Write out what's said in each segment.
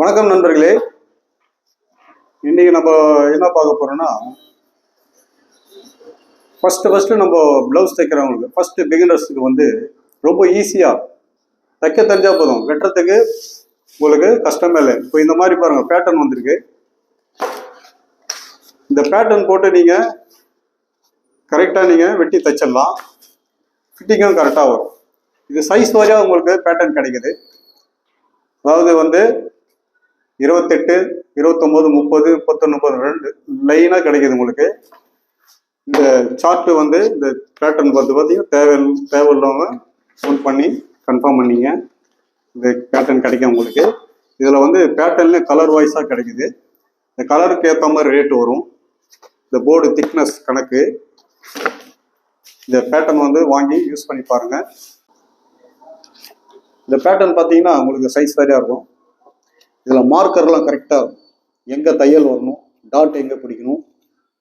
வணக்கம் நண்பர்களே. இன்னைக்கு நம்ம என்ன பார்க்க போறோம்னா ஃபர்ஸ்ட் ஃபர்ஸ்ட் நம்ம ப்ளவுஸ் தைக்கிறவங்களுக்கு ஃபர்ஸ்ட் பிகினர்ஸுக்கு வந்து ரொம்ப ஈஸியா தைக்க தெரிஞ்சா போதும். வெட்டுறதுக்கு உங்களுக்கு கஷ்டமே இல்லை. இப்போ இந்த மாதிரி பாருங்க பேட்டர்ன் வந்திருக்கு. இந்த பேட்டர்ன் போட்டு நீங்க கரெக்டாக நீங்கள் வெட்டி தைச்சிடலாம். ஃபிட்டிங்கும் கரெக்டாக வரும். இது சைஸ் வாரியாக உங்களுக்கு பேட்டர்ன் கிடைக்குது. அதாவது வந்து இருபத்தெட்டு இருபத்தொம்போது முப்பது முப்பத்தொன்று முப்பது ரெண்டு லைனாக கிடைக்குது உங்களுக்கு. இந்த சார்ட்டு வந்து இந்த பேட்டர்ன் பார்த்து பார்த்தீங்கன்னா தேவை தேவையில்லாமல் ஃபோன் பண்ணி கன்ஃபார்ம் பண்ணிங்க. இந்த பேட்டர்ன் கிடைக்கும் உங்களுக்கு. இதில் வந்து பேட்டர்ன்ல கலர் வைஸாக கிடைக்குது. இந்த கலருக்கு ஏற்ற மாதிரி ரேட் வரும். இந்த போர்டு திக்னஸ் கணக்கு. இந்த பேட்டர்ன் வந்து வாங்கி யூஸ் பண்ணி பாருங்கள் இந்த பேட்டர்ன் பார்த்தீங்கன்னா உங்களுக்கு சைஸ் சரியாக இருக்கும். இதில் மார்க்கர்லாம் கரெக்டாக இருக்கும் எங்கே தையல் வரணும் டாட் எங்கே பிடிக்கணும்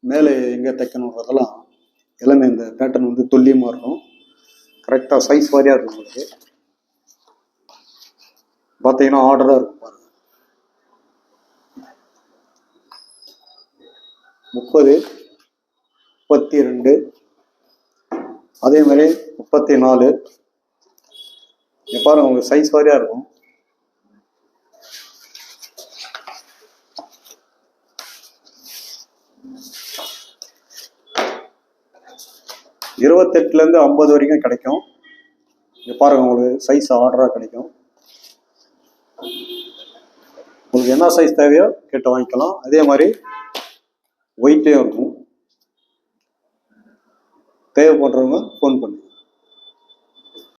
மேலே எங்கே தைக்கணுன்றதெல்லாம் எல்லாமே இந்த பேட்டர்ன் வந்து துல்லியமாக இருக்கும். கரெக்டாக சைஸ் வாரியாக இருக்கும் உங்களுக்கு. பார்த்தீங்கன்னா ஆர்டராக இருக்கும் பாருங்க. முப்பது முப்பத்தி ரெண்டு அதே மாதிரி முப்பத்தி நாலு இங்க பாருங்க உங்களுக்கு சைஸ் வாரியாக இருக்கும். இருபத்தெட்டுலேருந்து ஐம்பது வரைக்கும் கிடைக்கும். இங்கே பாருங்கள் உங்களுக்கு சைஸ் ஆர்டராக கிடைக்கும். உங்களுக்கு என்ன சைஸ் தேவையோ கேட்டு வாங்கிக்கலாம். அதே மாதிரி ஒயிட்டே இருக்கும். தேவைப்படுறவங்க ஃபோன் பண்ணுங்க.